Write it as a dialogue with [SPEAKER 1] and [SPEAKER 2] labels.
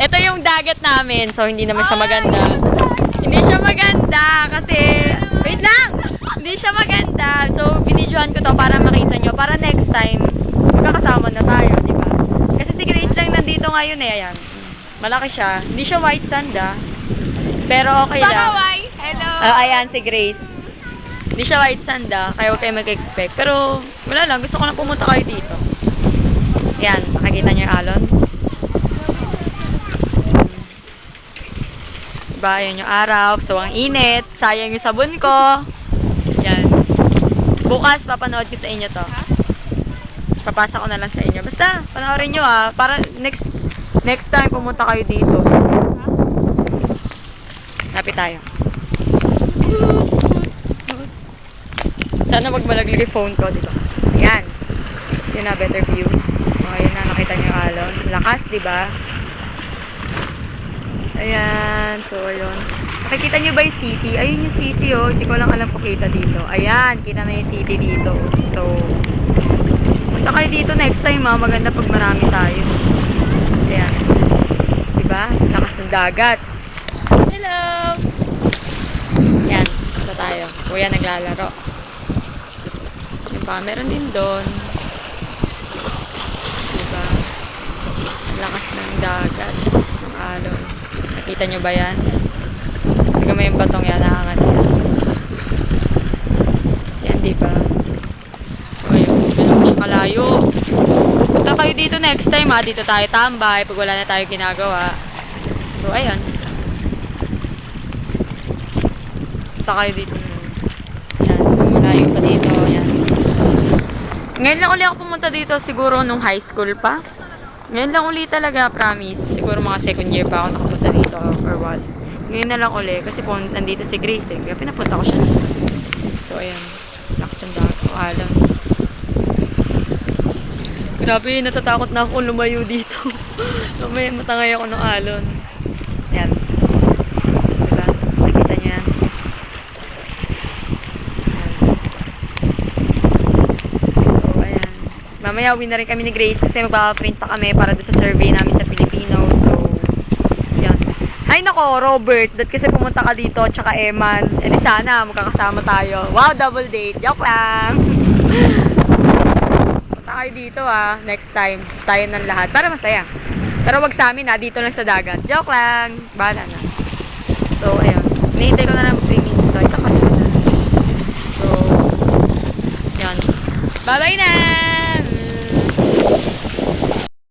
[SPEAKER 1] Ito yung dagat namin, so hindi naman siya maganda. Hindi siya maganda kasi, wait lang! Hindi siya maganda. So, binidyohan ko to para makita nyo. Para next time, magkakasama na tayo, di ba? Kasi si Grace lang nandito ngayon eh, ayan. Malaki siya. Hindi siya white sand ah. Pero okay lang.
[SPEAKER 2] Hello.
[SPEAKER 1] Ah, ayan si Grace. Hindi siya white sand ah, kaya huwag kayo mag-expect. Pero, wala lang, gusto ko na pumunta kayo dito. Yan, makikita niyo yung alon. Diba, yan yung araw. So, ang init. Sayang yung sabon ko. Yan. Bukas, papanood ko sa inyo to. Papasa ko na lang sa inyo. Basta, panoorin nyo ah. Para next next time pumunta kayo dito. So, lapit tayo. Sana wag malaglag yung phone ko dito. Ayan. Yun na, better view. O, ayun na, nakita yung alon. Lakas, di ba? Ayan. So, ayun. Nakikita niyo ba yung city? Ayun yung city, oh. Hindi ko lang alam kung kita dito. Ayan, kita na yung city dito. So, punta kayo dito next time, ah. Maganda pag marami tayo. Ayan. Diba? Lakas ng dagat. Hello! Yan, punta tayo. Kuya naglalaro. Yung pa, meron din doon. Diba? Lakas ng dagat. Ng alon. Nakita nyo ba yan? Tignan mo yung batong yan, nakangat yan. Ayun. Ganun siya kalayo. Punta kayo dito next time ha. Dito tayo tambay pag wala na tayo ginagawa. So, ayun. Punta kayo dito. Yan. So, malayo pa dito. Yan. Ngayon lang uli ako pumunta dito siguro nung high school pa. Ngayon lang uli talaga, promise. Siguro mga second year pa ako nakapunta dito or what. Ngayon na lang uli kasi po nandito si Grace eh. Kaya pinapunta ko siya. So, ayan. Lakas ang dagat. O, alam. Grabe, natatakot na ako lumayo dito. Mamaya matangay ako ng alon. Yan. Diba? Nakikita niyo? Yan. So, ayan. Mamaya uwi na rin kami ni Grace kasi magpapaprint pa kami para doon sa survey namin sa Filipino. So, yan. Hay nako, Robert. Dahil kasi pumunta ka dito, tsaka Eman. E di sana, magkakasama tayo. Wow, double date. Joke lang. Punta kayo dito ah, next time. Tayo ng lahat. Para masaya. Pero wag sa amin ah, dito lang sa dagat. Joke lang. Bahala na. So, ayun. Nihintay ko na lang 3 minutes to. Ito ka na. So, yan. Bye-bye na!